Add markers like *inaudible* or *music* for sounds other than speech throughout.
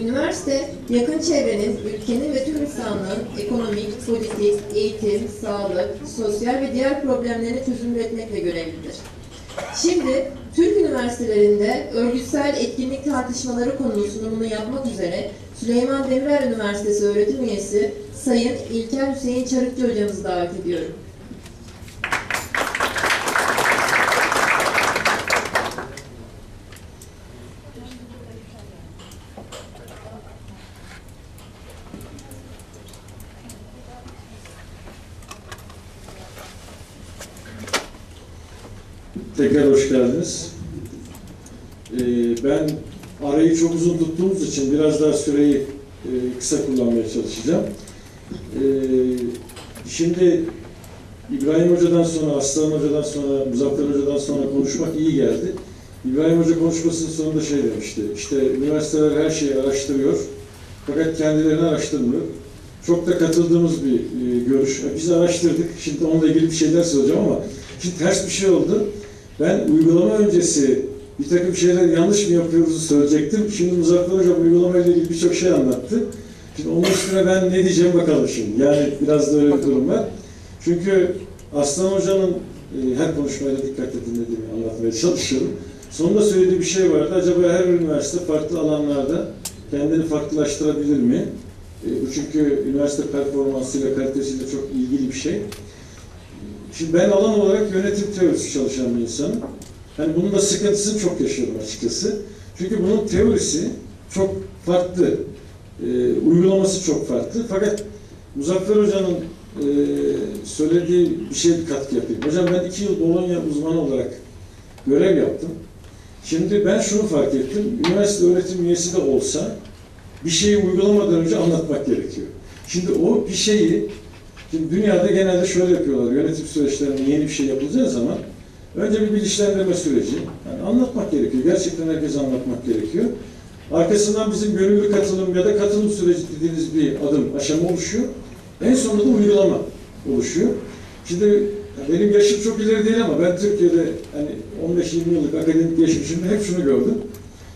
Üniversite, yakın çevrenin, ülkenin ve tüm insanlığın ekonomik, politik, eğitim, sağlık, sosyal ve diğer problemlerini çözüm üretmekle görevlidir. Şimdi Türk üniversitelerinde örgütsel etkinlik tartışmaları konulu sunumunu yapmak üzere Süleyman Demirel Üniversitesi öğretim üyesi Sayın İlker Hüseyin Çarıkçı hocamızı davet ediyorum. Tekrar hoş geldiniz. Ee, ben arayı çok uzun tuttuğumuz için biraz daha süreyi e, kısa kullanmaya çalışacağım. Ee, şimdi İbrahim Hoca'dan sonra, Aslan Hoca'dan sonra, Muzaffer Hoca'dan sonra konuşmak iyi geldi. İbrahim Hoca konuşmasının sonunda şey demişti, işte üniversiteler her şeyi araştırıyor, fakat kendilerini araştırmıyor. Çok da katıldığımız bir e, görüş. Biz araştırdık, şimdi onunla ilgili bir şeyler söyleyeceğim ama şimdi ters bir şey oldu. Ben uygulama öncesi bir takım şeyler yanlış mı yapıyoruzu söyleyecektim. Şimdi Muzaffer Hocam uygulama ile ilgili birçok şey anlattı. Şimdi onun üstüne ben ne diyeceğim bakalım şimdi. Yani biraz da öyle bir durum var. Çünkü Aslan Hoca'nın e, her konuşmayla dikkatle dinlediğimi anlatmaya çalışıyorum. Sonunda söylediği bir şey vardı. Acaba her üniversite farklı alanlarda kendini farklılaştırabilir mi? E, bu çünkü üniversite performansıyla, kalitesiyle çok ilgili bir şey. Şimdi ben alan olarak yönetim teorisi çalışan bir insanım. Yani bunun da sıkıntısını çok yaşıyorum açıkçası. Çünkü bunun teorisi çok farklı, e, uygulaması çok farklı. Fakat Muzaffer Hoca'nın e, söylediği bir şey bir katkı yapayım. Hocam ben iki yıl Bologna uzmanı olarak görev yaptım. Şimdi ben şunu fark ettim. Üniversite öğretim üyesi de olsa bir şeyi uygulamadan önce anlatmak gerekiyor. Şimdi o bir şeyi Şimdi dünyada genelde şöyle yapıyorlar, yönetim süreçlerinde yeni bir şey yapılacağı zaman önce bir bilinçlendirme süreci, yani anlatmak gerekiyor, gerçekten herkese anlatmak gerekiyor. Arkasından bizim gönüllü katılım ya da katılım süreci dediğiniz bir adım, aşama oluşuyor. En sonunda da uygulama oluşuyor. Şimdi benim yaşım çok ileri değil ama ben Türkiye'de hani 15-20 yıllık akademik geçmişimde hep şunu gördüm.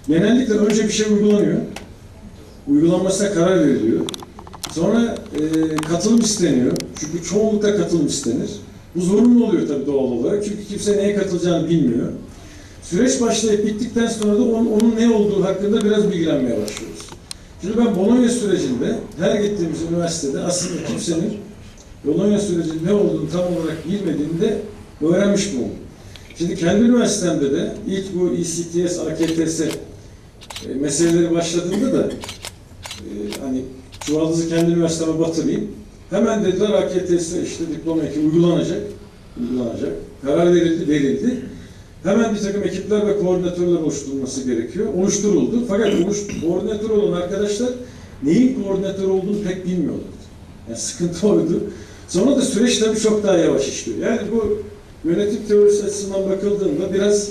Genellikle önce bir şey uygulanıyor. Uygulanmasına karar veriliyor. Sonra e, katılım isteniyor. Çünkü çoğunlukla katılım istenir. Bu zorunlu oluyor tabii doğal olarak. Çünkü kimse neye katılacağını bilmiyor. Süreç başlayıp bittikten sonra da onun, onun ne olduğu hakkında biraz bilgilenmeye başlıyoruz. Şimdi ben Bologna sürecinde her gittiğimiz üniversitede aslında kimsenin Bologna sürecinin ne olduğunu tam olarak bilmediğini de öğrenmiş bulundum. Şimdi kendi üniversitemde de ilk bu ECTS, AKTS e, meseleleri başladığında da e, hani çuvaldızı kendi üniversiteme batırayım. Hemen dediler AKTS işte diploma eki uygulanacak. Uygulanacak. Karar verildi, verildi. Hemen bir takım ekipler ve koordinatörler oluşturulması gerekiyor. Oluşturuldu. Fakat koordinatör olan arkadaşlar neyin koordinatör olduğunu pek bilmiyorlardı. Yani sıkıntı *laughs* oydu. Sonra da süreç tabii çok daha yavaş işliyor. Yani bu yönetim teorisi açısından bakıldığında biraz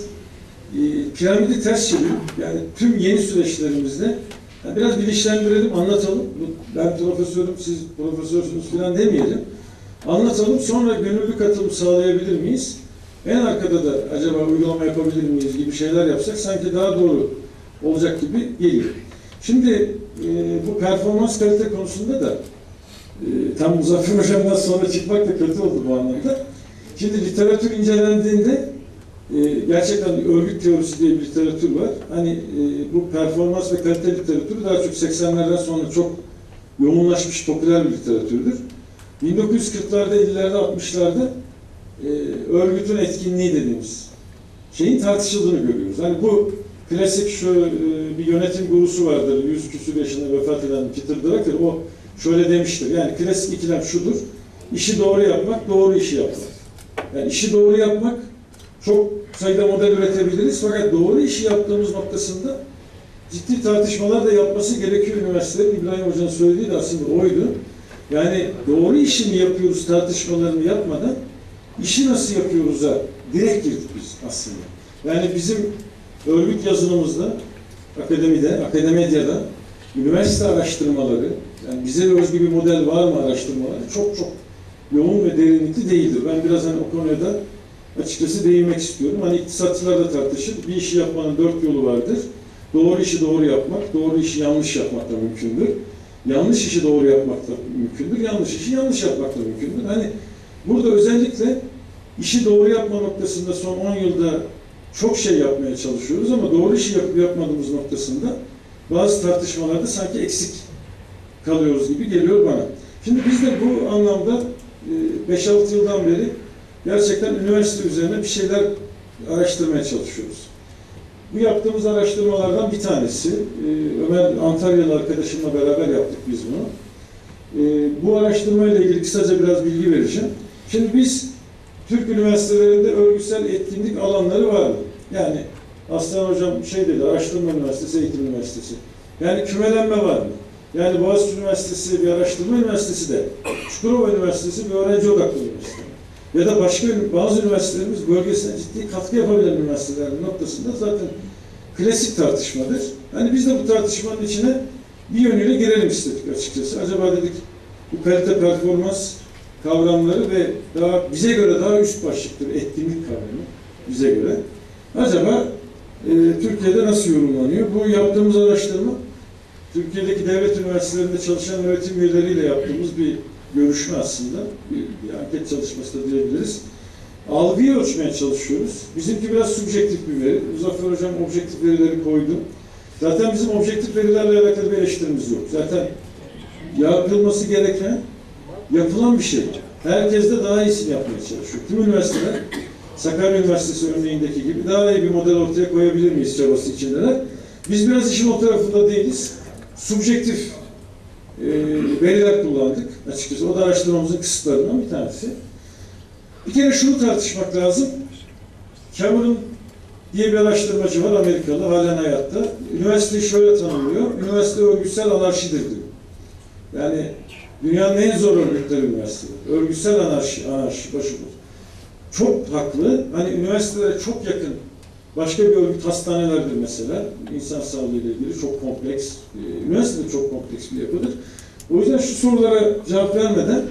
e, piramidi ters çeviriyor. Yani tüm yeni süreçlerimizde yani biraz bilinçlendirelim, anlatalım. Ben profesörüm, siz profesörsünüz falan demeyelim. Anlatalım, sonra gönüllü katılım sağlayabilir miyiz? En arkada da acaba uygulama yapabilir miyiz gibi şeyler yapsak sanki daha doğru olacak gibi geliyor. Şimdi e, bu performans kalite konusunda da e, tam Muzaffer Hocam'dan sonra çıkmak da kötü oldu bu anlamda. Şimdi literatür incelendiğinde e, gerçekten örgüt teorisi diye bir literatür var. Hani e, bu performans ve kalite literatürü daha çok 80'lerden sonra çok yoğunlaşmış popüler bir literatürdür. 1940'larda, 50'lerde, 60'larda e, örgütün etkinliği dediğimiz şeyin tartışıldığını görüyoruz. Hani bu klasik şu e, bir yönetim gurusu vardır, yüz küsur yaşında vefat eden Peter Drucker, o şöyle demiştir. Yani klasik ikilem şudur, işi doğru yapmak, doğru işi yapmak. Yani işi doğru yapmak çok sayıda model üretebiliriz fakat doğru işi yaptığımız noktasında ciddi tartışmalar da yapması gerekiyor üniversitelerin. İbrahim Hoca'nın söylediği de aslında oydu. Yani doğru işi mi yapıyoruz tartışmalarını yapmadan işi nasıl yapıyoruz'a direkt girdik biz aslında. Yani bizim örgüt yazılımızda, akademide, akademedyada üniversite araştırmaları, yani bize özgü bir model var mı araştırmaları çok çok yoğun ve derinlikli değildir. Ben biraz hani o konuya açıkçası değinmek istiyorum. Hani iktisatçılar da tartışır. Bir işi yapmanın dört yolu vardır. Doğru işi doğru yapmak, doğru işi yanlış yapmak da mümkündür. Yanlış işi doğru yapmak da mümkündür, yanlış işi yanlış yapmak da mümkündür. Hani burada özellikle işi doğru yapma noktasında son 10 yılda çok şey yapmaya çalışıyoruz ama doğru işi yapıp yapmadığımız noktasında bazı tartışmalarda sanki eksik kalıyoruz gibi geliyor bana. Şimdi biz de bu anlamda e, 5-6 yıldan beri gerçekten üniversite üzerine bir şeyler araştırmaya çalışıyoruz. Bu yaptığımız araştırmalardan bir tanesi, e, Ömer Antalyalı arkadaşımla beraber yaptık biz bunu. E, Bu araştırmayla ilgili kısaca biraz bilgi vereceğim. Şimdi biz Türk üniversitelerinde örgütsel etkinlik alanları var mı? Yani Aslan Hocam şey dedi, Araştırma Üniversitesi, Eğitim Üniversitesi. Yani kümelenme var mı? Yani Boğaziçi Üniversitesi bir araştırma üniversitesi de, Çukurova Üniversitesi bir öğrenci odaklı üniversite. Ya da başka bazı üniversitelerimiz bölgesine ciddi katkı yapabilen üniversiteler noktasında zaten klasik tartışmadır. Hani biz de bu tartışmanın içine bir yönüyle girelim istedik açıkçası. Acaba dedik bu kalite performans kavramları ve daha bize göre daha üst başlıktır etkinlik kavramı bize göre. Acaba e, Türkiye'de nasıl yorumlanıyor? Bu yaptığımız araştırma Türkiye'deki devlet üniversitelerinde çalışan öğretim üyeleriyle yaptığımız bir görüşme aslında. Bir, bir anket çalışması da diyebiliriz. Algıyı ölçmeye çalışıyoruz. Bizimki biraz subjektif bir veri. Muzaffer Hocam objektif verileri koydu. Zaten bizim objektif verilerle alakalı bir eleştirimiz yok. Zaten yapılması gereken yapılan bir şey. Herkes de daha iyisini yapmaya çalışıyor. Tüm üniversiteler Sakarya Üniversitesi örneğindeki gibi daha iyi bir model ortaya koyabilir miyiz çabası içindeler. Biz biraz işin o tarafında değiliz. Subjektif e, veriler kullandık açıkçası. O da araştırmamızın kısıtlarından bir tanesi. Bir kere şunu tartışmak lazım. Cameron diye bir araştırmacı var Amerikalı, halen hayatta. Üniversiteyi şöyle tanımlıyor. Üniversite örgütsel anarşidir diyor. Yani dünyanın en zor örgütleri üniversiteler. Örgütsel anarşi, anarşi başıboş. Çok haklı. Hani üniversitelere çok yakın başka bir örgüt hastanelerdir mesela. İnsan sağlığı ile ilgili çok kompleks. e, Üniversite de çok kompleks bir yapıdır. O yüzden şu sorulara cevap vermeden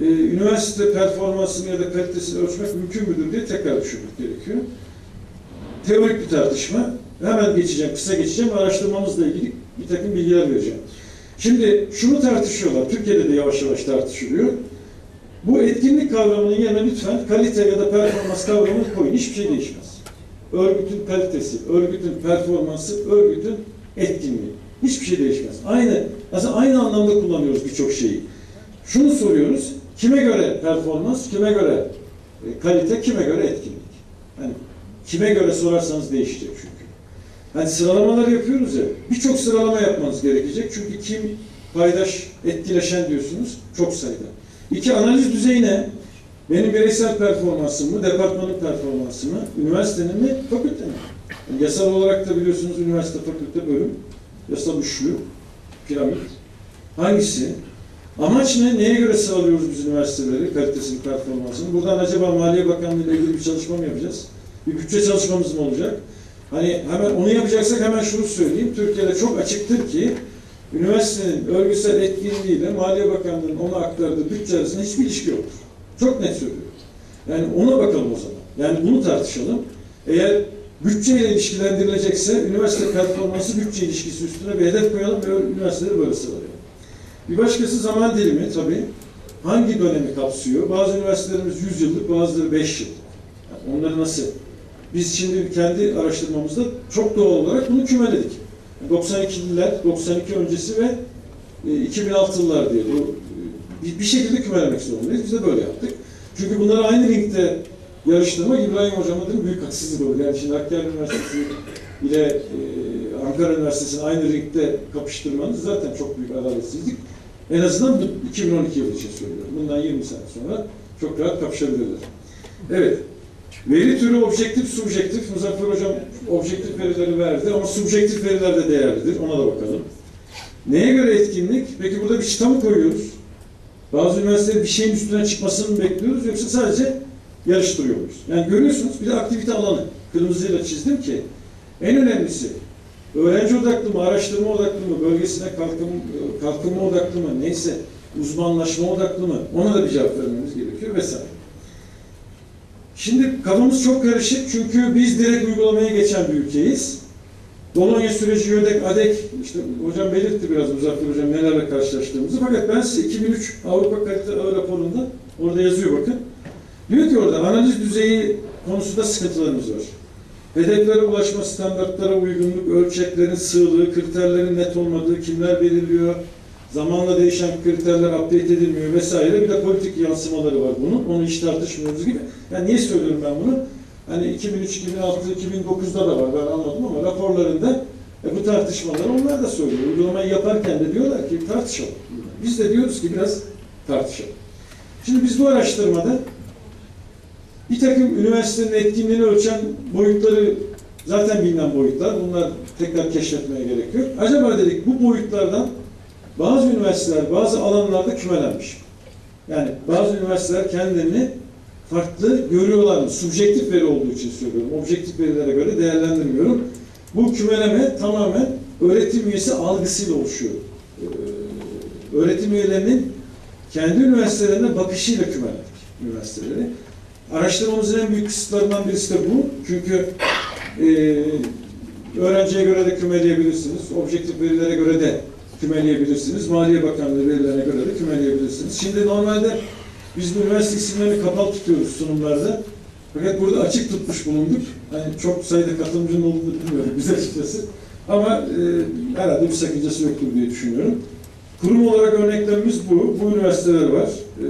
e, üniversite performansını ya da kalitesini ölçmek mümkün müdür diye tekrar düşünmek gerekiyor. Teorik bir tartışma. Hemen geçeceğim, kısa geçeceğim. Araştırmamızla ilgili bir takım bilgiler vereceğim. Şimdi şunu tartışıyorlar. Türkiye'de de yavaş yavaş tartışılıyor. Bu etkinlik kavramının yerine lütfen kalite ya da performans kavramını koyun. Hiçbir şey değişmez. Örgütün kalitesi, örgütün performansı, örgütün etkinliği. Hiçbir şey değişmez. Aynı, aslında aynı anlamda kullanıyoruz birçok şeyi. Şunu soruyoruz, kime göre performans, kime göre e, kalite, kime göre etkinlik? Hani kime göre sorarsanız değişecek çünkü. Hani sıralamalar yapıyoruz ya, birçok sıralama yapmanız gerekecek. Çünkü kim paydaş, etkileşen diyorsunuz, çok sayıda. İki, analiz düzeyi ne? Benim bireysel performansım mı, departmanın performansı mı, üniversitenin mi, fakültenin? Yani yasal olarak da biliyorsunuz üniversite, fakülte bölüm, yasal üçlü, piramit. Hangisi? Amaç ne? Neye göre sıralıyoruz biz üniversiteleri, kalitesini, performansını? Buradan acaba Maliye Bakanlığı ile ilgili bir çalışma mı yapacağız? Bir bütçe çalışmamız mı olacak? Hani hemen onu yapacaksak hemen şunu söyleyeyim. Türkiye'de çok açıktır ki üniversitenin örgütsel etkinliğiyle Maliye Bakanlığı'nın ona aktardığı bütçe arasında hiçbir ilişki yoktur. Çok net söylüyorum. Yani ona bakalım o zaman. Yani bunu tartışalım. Eğer bütçeyle ilişkilendirilecekse üniversite performansı bütçe ilişkisi üstüne bir hedef koyalım ve üniversiteleri böyle sıralayalım. Bir başkası zaman dilimi tabii. Hangi dönemi kapsıyor? Bazı üniversitelerimiz 100 yıllık, bazıları 5 yıllık. Yani onları nasıl? Biz şimdi kendi araştırmamızda çok doğal olarak bunu kümeledik. 92'liler, 92 öncesi ve e, 2006'lılar diye bu, e, bir, şekilde kümelemek zorundayız. Biz de böyle yaptık. Çünkü bunları aynı ringde yarıştırmak İbrahim Hocam'ın da büyük haksızlık olur. Yani şimdi Hakkari Üniversitesi ile e, Ankara Üniversitesi'ni aynı ringde kapıştırmanız zaten çok büyük adaletsizlik. En azından bu 2012 yılı için söylüyorum. Bundan 20 sene sonra çok rahat kapışabilirler. Evet. Veri türü objektif, subjektif. Muzaffer Hocam objektif verileri verdi ama subjektif veriler de değerlidir. Ona da bakalım. Neye göre etkinlik? Peki burada bir çıta mı koyuyoruz? Bazı üniversiteler bir şeyin üstüne çıkmasını bekliyoruz yoksa sadece yarıştırıyor muyuz? Yani görüyorsunuz bir de aktivite alanı. Kırmızıyla çizdim ki en önemlisi öğrenci odaklı mı, araştırma odaklı mı, bölgesine kalkın, kalkınma odaklı mı, neyse uzmanlaşma odaklı mı ona da bir cevap vermemiz gerekiyor vesaire. Şimdi kafamız çok karışık çünkü biz direkt uygulamaya geçen bir ülkeyiz. Bologna süreci, YÖDEK, ADEK, işte hocam belirtti biraz Muzaffer hocam nelerle karşılaştığımızı. Fakat ben size 2003 Avrupa Kalite Ağ raporunda, orada yazıyor bakın. Diyor ki orada analiz düzeyi konusunda sıkıntılarımız var. Hedeflere ulaşma, standartlara uygunluk, ölçeklerin sığlığı, kriterlerin net olmadığı, kimler belirliyor, zamanla değişen kriterler update edilmiyor vesaire. Bir de politik yansımaları var bunun. Onu hiç tartışmıyoruz gibi. Yani niye söylüyorum ben bunu? Hani 2003, 2006, 2009'da da var ben anladım ama raporlarında e, bu tartışmaları onlar da söylüyor. Uygulamayı yaparken de diyorlar ki tartışalım. Biz de diyoruz ki biraz tartışalım. Şimdi biz bu araştırmada bir takım üniversitenin etkinliğini ölçen boyutları zaten bilinen boyutlar. Bunlar tekrar keşfetmeye gerek yok. Acaba dedik bu boyutlardan bazı üniversiteler bazı alanlarda kümelenmiş. Yani bazı üniversiteler kendilerini farklı görüyorlar? Subjektif veri olduğu için söylüyorum. Objektif verilere göre değerlendirmiyorum. Bu kümeleme tamamen öğretim üyesi algısıyla oluşuyor. Ee, öğretim üyelerinin kendi üniversitelerine bakışıyla kümelendik üniversiteleri. Araştırmamızın en büyük kısıtlarından birisi de bu. Çünkü e, öğrenciye göre de kümeleyebilirsiniz. Objektif verilere göre de kümeleyebilirsiniz. Maliye Bakanlığı verilerine göre de kümeleyebilirsiniz. Şimdi normalde biz bu üniversite isimlerini kapalı tutuyoruz sunumlarda. Fakat burada açık tutmuş bulunduk. Hani çok sayıda katılımcının olduğunu bilmiyorum biz açıkçası. Ama e, herhalde bir sakıncası yoktur diye düşünüyorum. Kurum olarak örneklememiz bu. Bu üniversiteler var e,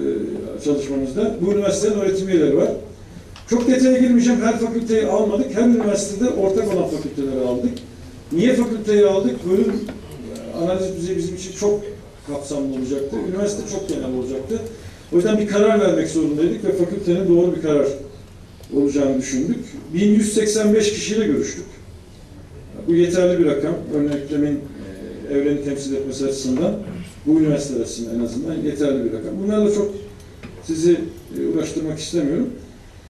çalışmamızda. Bu üniversitelerin öğretim üyeleri var. Çok detaya girmeyeceğim. Her fakülteyi almadık. Her üniversitede ortak olan fakülteleri aldık. Niye fakülteyi aldık? Bölüm e, analiz düzeyi bizim için çok kapsamlı olacaktı. Üniversite çok genel olacaktı. O yüzden bir karar vermek zorundaydık ve fakültenin doğru bir karar olacağını düşündük. 1185 kişiyle görüştük. Bu yeterli bir rakam. Örneklemin e, evreni temsil etmesi açısından, bu üniversiteler açısından en azından yeterli bir rakam. Bunlarla çok sizi e, uğraştırmak istemiyorum.